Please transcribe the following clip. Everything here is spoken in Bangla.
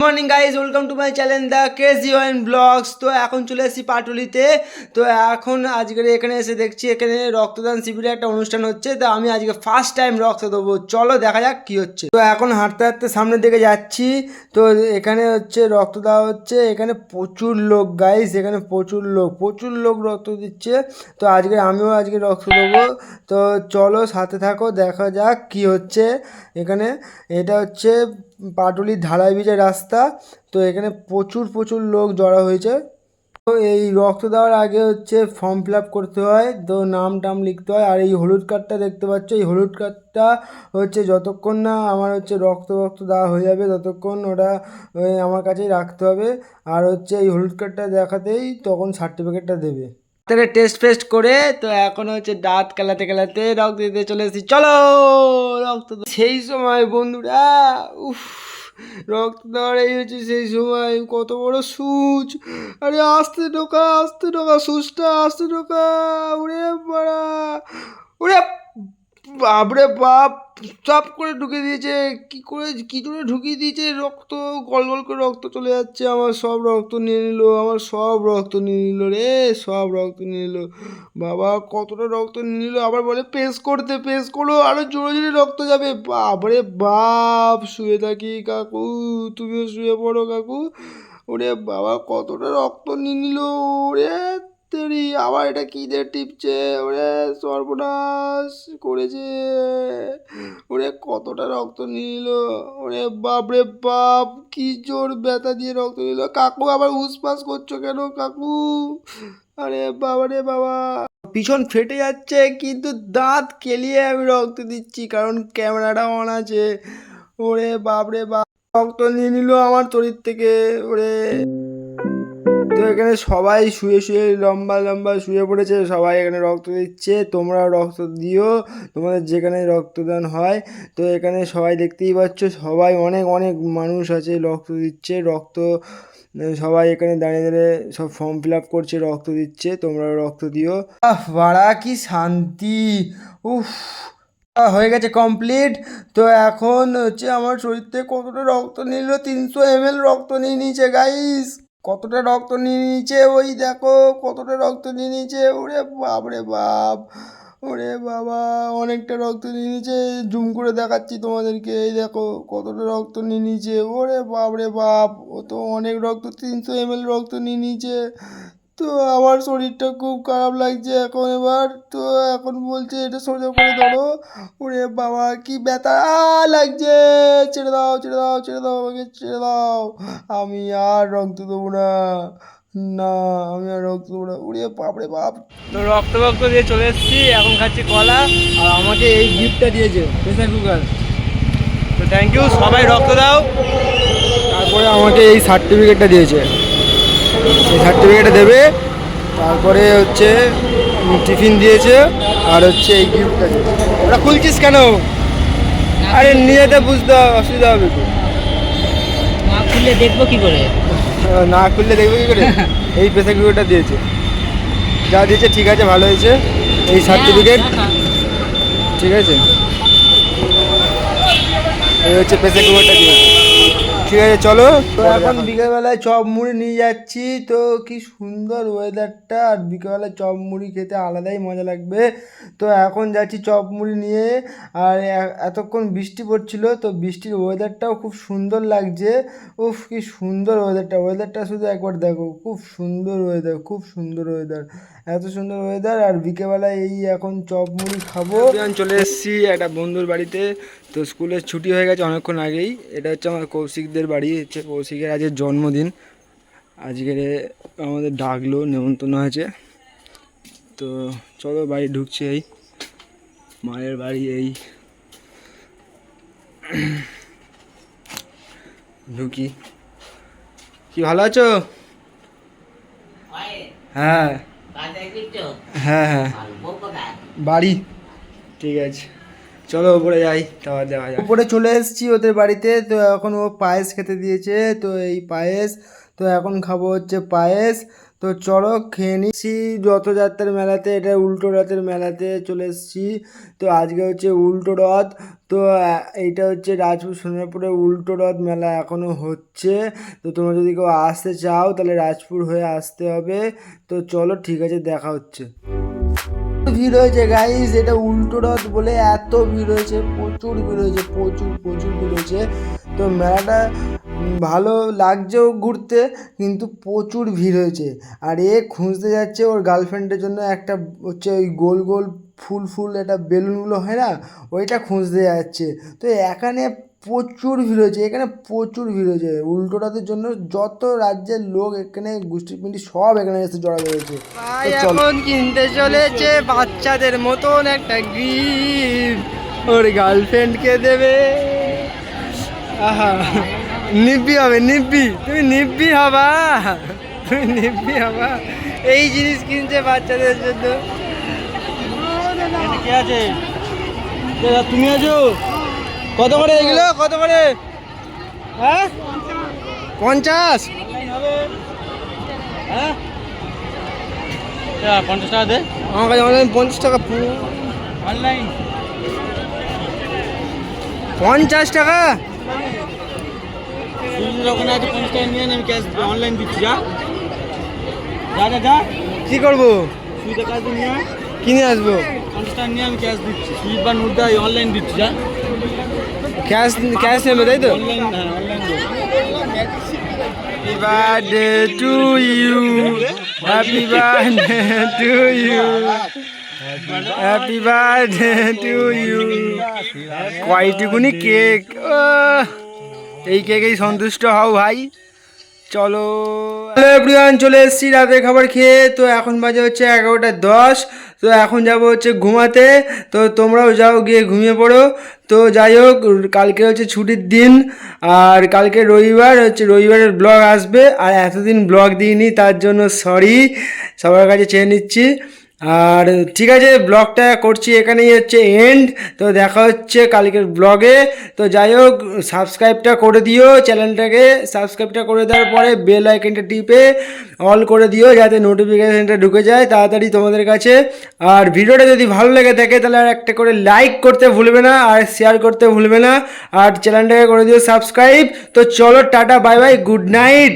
Morning guys welcome to my channel the crazy wine blogs তো এখন চলে এসেছি পাটুলিতে। তো এখন আজকের এখানে এসে দেখছি, এখানে রক্তদান শিবিরে একটা অনুষ্ঠান হচ্ছে। তো আমি আজকে ফার্স্ট টাইম রক্ত দেবো। চলো দেখা যাক কি হচ্ছে। তো এখন হাঁটতে হাঁটতে সামনের দিকে যাচ্ছি। তো এখানে হচ্ছে রক্ত দেওয়া হচ্ছে। এখানে প্রচুর লোক গাইজ এখানে প্রচুর লোক প্রচুর লোক রক্ত দিচ্ছে। তো আজকে আমিও আজকে রক্ত দেবো। তো চলো সাথে থাকো, দেখা যাক কি হচ্ছে এখানে। এটা হচ্ছে পাটুলির ঢালাই ব্রিজের রাস্তা, তো এখানে প্রচুর প্রচুর লোক জড়া হয়েছে। তো এই রক্ত দেওয়ার আগে হচ্ছে ফর্ম ফিল আপ করতে হয়, তো নাম টাম লিখতে হয়। আর এই হলুদ কার্ডটা দেখতে পাচ্ছ, এই হলুদ কার্ডটা হচ্ছে যতক্ষণ না আমার হচ্ছে রক্ত রক্ত দেওয়া হয়ে যাবে, ততক্ষণ ওটা আমার কাছেই রাখতে হবে। আর হচ্ছে এই হলুদ কার্ডটা দেখাতেই তখন সার্টিফিকেটটা দেবে। তাহলে টেস্ট ফেস্ট করে তো এখন হচ্ছে দাঁত কালাতে কালাতে রক্ত দিতে চলে এসেছি। চলো, রক্ত সেই সময় বন্ধুরা, উফ, রক্ত দেওয়ার এই হচ্ছে সেই সময়। কত বড় সুচ। আরে আস্তে ঢোকা আস্তে ঢোকা, সুচটা আস্তে ঢোকা। উড়ে বাড়া ওরে বাপরে বাপ চাপ করে ঢুকে দিয়েছে। কি করে কি করে ঢুকিয়ে দিয়েছে? রক্ত গল গল করে রক্ত চলে যাচ্ছে। আমার সব রক্ত নিয়ে নিল, আমার সব রক্ত নিয়ে নিল রে, সব রক্ত নিয়ে নিল। বাবা, কতটা রক্ত নিয়ে নিল? আবার বলে পেস করতে পেস করো, আরও জোরে জোরে রক্ত যাবে। বাপরে বাপ, শুয়ে থাকি কাকু, তুমিও শুয়ে পড়ো কাকু। ওরে বাবা, কতটা রক্ত নিয়ে নিল ওরে তেরি আবার এটা কি দিয়ে টিপছে? ওরে সর্বনাশ করেছে। ওরে কতটা রক্ত নিল? ওরে বাপরে বাপ কি জোর ব্যথা দিয়ে রক্ত নিল। কাকু আবার উসপাস করছ কেন কাকু? আরে বাবা রে বাবা। পিছন ফেটে যাচ্ছে কিন্তু দাঁত কেলিয়ে আমি রক্ত দিচ্ছি কারণ ক্যামেরাটা অন আছে। ওরে বাপরে বাপ রক্ত নিয়ে নিল আমার শরীর থেকে। ওরে তো এখানে সবাই শুয়ে শুয়ে লম্বা লম্বা শুয়ে পড়েছে, সবাই এখানে রক্ত দিচ্ছে তোমরা রক্ত দিও, তোমাদের যেখানে রক্তদান হয়। তো এখানে সবাই দেখতেই পাচ্ছ, সবাই অনেক অনেক মানুষ আছে রক্ত দিচ্ছে, রক্ত সবাই এখানে দাঁড়িয়ে দাঁড়িয়ে সব ফর্ম ফিল আপ করছে, রক্ত দিচ্ছে, তোমরাও রক্ত দিও। বাড়া কি শান্তি! উফ হয়ে গেছে কমপ্লিট তো এখন হচ্ছে আমার শরীর থেকে কতটা রক্ত নিল? তিনশো এম রক্ত নিয়ে নিয়েছে গাইস কতটা রক্ত নিয়ে নিয়েছে ওই দেখো, কতটা রক্ত নিয়ে নিয়েছে, ওরে বাপ রে বাপ, ওরে বাবা, অনেকটা রক্ত নিয়ে নিয়েছে, জুম করে দেখাচ্ছি তোমাদেরকে, এই দেখো, কতটা রক্ত নিয়ে নিয়েছে, ওরে বাপ রে বাপ, ও তো অনেক রক্ত, তিনশো এম রক্ত নিয়ে নিয়েছে তো আমার শরীরটা খুব খারাপ লাগছে এখন এবার। তো এখন বলছে, এটা সোজা করে ধরো। ওরে বাবা, কি ব্যথা লাগছে। ছেড়ে দাও ছেড়ে দাও ছেড়ে দাও আমাকে, ছেড়ে দাও। আমি আর রক্ত দেবো না। না, আমি আর রক্ত দেবো না। উড়ে বাপরে বাপ। তো রক্ত রক্ত দিয়ে চলে এসেছি, এখন খাচ্ছি কলা। আর আমাকে এই গিফটটা দিয়েছে প্রেসার কুকার তো থ্যাংক ইউ সবাই রক্ত দাও। তারপরে আমাকে এই সার্টিফিকেটটা দিয়েছে। এই সার্টিফিকেটটা দেবে। তারপরে হচ্ছে টিফিন দিয়েছে আর হচ্ছে এই গিফটটা ওটা খুলছিস কেন? আরে নিজেতে বুঝতে অসুবিধা হবে তো। মা খুলে দেখব কি করে? না খুললে দেখব কি করে? এই পেশা কুকুরটা দিয়েছে। যা দিয়েছে ঠিক আছে ভালো হয়েছে। এই সার্টিফিকেট ঠিক আছে? এই হচ্ছে পেশা কুকুরটা দিয়েছে। ঠিক আছে, চলো। তো এখন বিকেলবেলায় চপ মুড়ি নিয়ে যাচ্ছি। তো কি সুন্দর ওয়েদারটা আর বিকেলবেলায় চপ মুড়ি খেতে আলাদাই মজা লাগবে। তো এখন যাচ্ছি চপ মুড়ি নিয়ে। আর এতক্ষণ বৃষ্টি পড়ছিল, তো বৃষ্টির ওয়েদারটাও খুব সুন্দর লাগছে। উফ, কি সুন্দর ওয়েদারটা ওয়েদারটা শুধু একবার দেখো। খুব সুন্দর ওয়েদার খুব সুন্দর ওয়েদার এত সুন্দর ওয়েদার আর বিকেলবেলায় এই এখন চপ মুড়ি খাব। চলে এসেছি একটা বন্ধুর বাড়িতে। তো স্কুলের ছুটি হয়ে গেছে অনেকক্ষণ আগেই। এটা হচ্ছে আমার কৌশিকদের বাড়ি। হচ্ছে কৌশিকের আজকে জন্মদিন। আজকে আমাদের ডাকলো নেমন্তন্ন হয়েছে। তো চলো বাড়ি ঢুকছি এই। মায়ের বাড়ি এই। ঢুকি। কি ভালো আছো? হ্যাঁ। হ্যাঁ হ্যাঁ। বাড়ি। ঠিক আছে। চলো উপরে যাই তারপর দেখা যাক। উপরে চলে এসেছি ওদের বাড়িতে তো এখন ও পায়েস খেতে দিয়েছে তো এই পায়েস তো এখন খাব হচ্ছে পায়েস তো চলো খেয়ে নিচ্ছি। রথযাত্রার মেলাতে, এটা উল্টো রথের মেলাতে চলে এসেছি। তো আজকে হচ্ছে উল্টো রথ। তো এইটা হচ্ছে রাজপুর সোনারপুরে উল্টো রথ মেলা এখনও হচ্ছে। তো তোমরা যদি কেউ আসতে চাও, তাহলে রাজপুর হয়ে আসতে হবে। তো চলো, ঠিক আছে, দেখা হচ্ছে। ভিড় হয়েছে গাইস এটা উল্টো রথ বলে এত ভিড় হয়েছে, প্রচুর ভিড় হয়েছে, প্রচুর প্রচুর ভিড় হয়েছে। তো মেলাটা ভালো লাগছেও ঘুরতে কিন্তু প্রচুর ভিড় হয়েছে। আর এ খুঁজতে যাচ্ছে ওর গার্লফ্রেন্ডের জন্য একটা হচ্ছে ওই গোল গোল ফুল ফুল একটা বেলুনগুলো হয় না? ওইটা খুঁজতে যাচ্ছে। তো এখানে প্রচুর ভিড় হয়েছে এখানে প্রচুর ভিড় হয়েছে। উল্টোটাদের জন্য যত রাজ্যের লোক এখানে গোষ্ঠী পিন্ডি সব এখানে এসে জড়া হয়েছে। এখন কিনতে চলেছে বাচ্চাদের মতন একটা গিফট ওর গার্লফ্রেন্ডকে দেবে। আহা। নিব্বি হবে নিব্বি তুমি নিব্বি হবা। তুমি নিব্বি হবা। এই জিনিস কিনছে বাচ্চাদের জন্য। কে আছে? তুমি আছো? কত করে এগুলো? কত করে? হ্যাঁ? পঞ্চাশ। হ্যাঁ? পঞ্চাশ টাকা দে। আমার কাছে অনলাইন পঞ্চাশ টাকা অনলাইন পঞ্চাশ টাকা? সুইজের ওখানে আছে পঞ্চাশ টাকা নিয়ে আমি ক্যাশ অনলাইন দিচ্ছি যা। যা যা যা। কি করব? কাজ নিয়ে কিনে আসব? পঞ্চাশ টাকা নিয়ে আমি ক্যাশ দিচ্ছি সুইচ বা নোট দেয় অনলাইন দিচ্ছি যা। ক্যাশ ক্যাশ নেবে তাই তো? অনলাইন হ্যাঁ online Happy birthday to you. Happy birthday to you. To you. কয়টুকুনি কেক এই কেকেই সন্তুষ্ট হও ভাই। চলো। হ্যালো এভরিওয়ান চলে এসেছি রাতের খাবার খেয়ে। তো এখন বাজে হচ্ছে এগারোটা দশ। তো এখন যাব হচ্ছে ঘুমাতে। তো তোমরাও যাও গিয়ে ঘুমিয়ে পড়ো। তো যাই হোক, কালকে হচ্ছে ছুটির দিন। আর কালকে রবিবার, হচ্ছে রবিবারের ব্লগ আসবে। আর এতদিন ব্লগ দিইনি, তার জন্য সরি সবার কাছে চেয়ে নিচ্ছি। আর ঠিক আছে ব্লগটা করছি এখানেই হচ্ছে এন্ড তো দেখা হচ্ছে কালকের ব্লগে তো যাই হোক সাবস্ক্রাইবটা করে দিও চ্যানেলটাকে সাবস্ক্রাইবটা করে দেওয়ার পরে বেল আইকনটা টিপে অল করে দিও যাতে নোটিফিকেশানটা ঢুকে যায় তাড়াতাড়ি তোমাদের কাছে। আর ভিডিওটা যদি ভালো লেগে থাকে তাহলে আর একটা করে লাইক করতে ভুলবে না, আর শেয়ার করতে ভুলবে না। আর চ্যানেলটাকে করে দিও সাবস্ক্রাইব তো চলো, tata bye bye good night